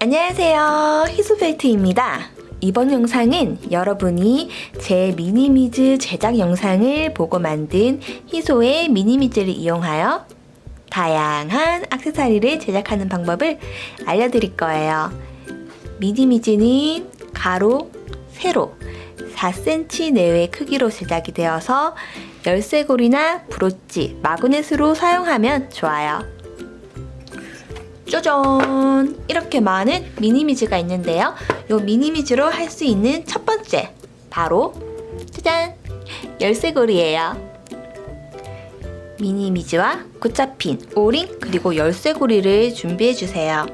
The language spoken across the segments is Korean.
안녕하세요. 희소벨트입니다. 이번 영상은 여러분이 제 미니미즈 제작 영상을 보고 만든 희소의 미니미즈를 이용하여 다양한 악세사리를 제작하는 방법을 알려드릴 거예요. 미니미즈는 가로, 세로 4cm 내외 크기로 제작이 되어서 열쇠고리나 브로치, 마그넷으로 사용하면 좋아요. 짜잔! 이렇게 많은 미니미즈가 있는데요. 이 미니미즈로 할 수 있는 첫 번째, 바로 짜잔! 열쇠고리예요. 미니미즈와 굿잡핀, 오링, 그리고 열쇠고리를 준비해 주세요.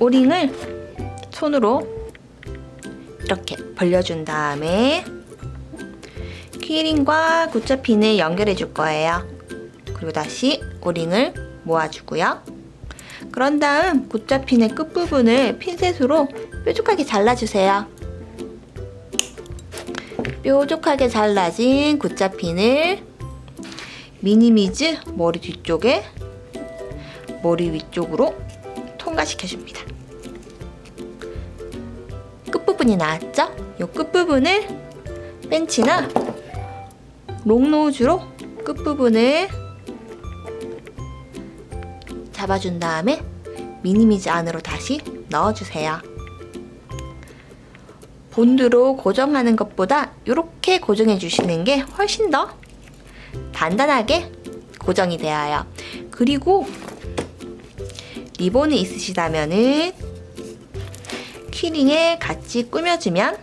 오링을 손으로 이렇게 벌려준 다음에 키링과 굿잡핀을 연결해 줄 거예요. 그리고 다시 오링을 모아주고요. 그런 다음 굿잡핀의 끝부분을 핀셋으로 뾰족하게 잘라주세요. 뾰족하게 잘라진 굿잡핀을 미니미즈 머리 뒤쪽에 머리 위쪽으로 통과시켜줍니다. 끝부분이 나왔죠? 이 끝부분을 벤치나 롱노즈로 끝부분을 잡아준 다음에 미니미즈 안으로 다시 넣어주세요. 본드로 고정하는 것보다 이렇게 고정해 주시는 게 훨씬 더 단단하게 고정이 되어요. 그리고 리본이 있으시다면은 키링에 같이 꾸며주면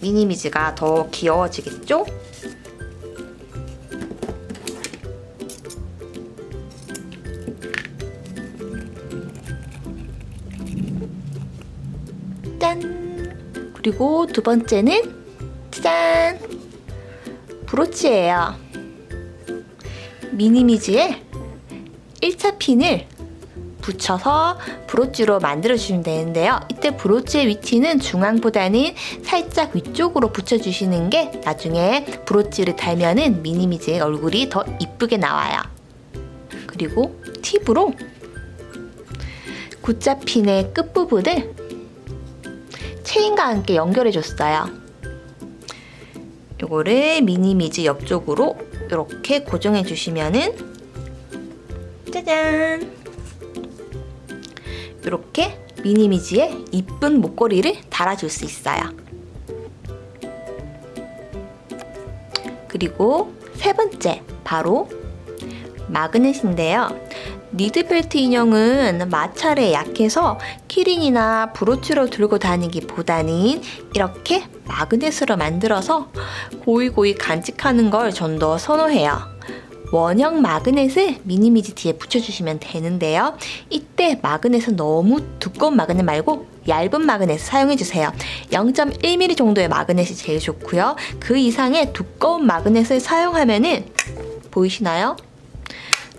미니미즈가 더 귀여워지겠죠? 짠! 그리고 두 번째는 짠! 브로치예요. 미니미즈에 1차 핀을 붙여서 브로치로 만들어주시면 되는데요. 이때 브로치의 위치는 중앙보다는 살짝 위쪽으로 붙여주시는 게 나중에 브로치를 달면은 미니미즈의 얼굴이 더 이쁘게 나와요. 그리고 팁으로 굿자핀의 끝부분을 체인과 함께 연결해줬어요. 요거를 미니미즈 옆쪽으로 이렇게 고정해주시면은 짜잔! 이렇게 미니미즈에 이쁜 목걸이를 달아줄 수 있어요. 그리고 세 번째, 바로 마그넷인데요. 니드벨트 인형은 마찰에 약해서 키링이나 브로치로 들고 다니기보다는 이렇게 마그넷으로 만들어서 고이고이 간직하는 걸 전 더 선호해요. 원형 마그넷을 미니미즈 뒤에 붙여주시면 되는데요. 이때 마그넷은 너무 두꺼운 마그넷 말고 얇은 마그넷을 사용해주세요. 0.1mm 정도의 마그넷이 제일 좋고요. 그 이상의 두꺼운 마그넷을 사용하면은 보이시나요?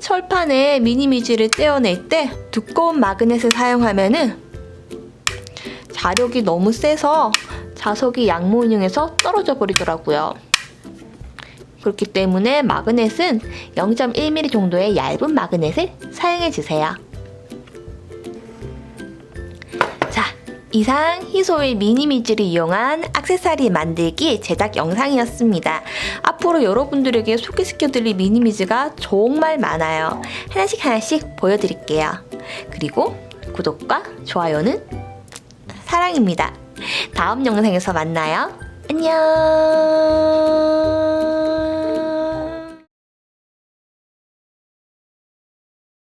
철판에 미니미즈를 떼어낼 때 두꺼운 마그넷을 사용하면은 자력이 너무 세서 자석이 양모 인형에서 떨어져 버리더라고요. 그렇기 때문에 마그넷은 0.1mm 정도의 얇은 마그넷을 사용해 주세요. 이상 희소의 미니미즈를 이용한 악세사리 만들기 제작 영상이었습니다. 앞으로 여러분들에게 소개시켜드릴 미니미즈가 정말 많아요. 하나씩 하나씩 보여드릴게요. 그리고 구독과 좋아요는 사랑입니다. 다음 영상에서 만나요. 안녕!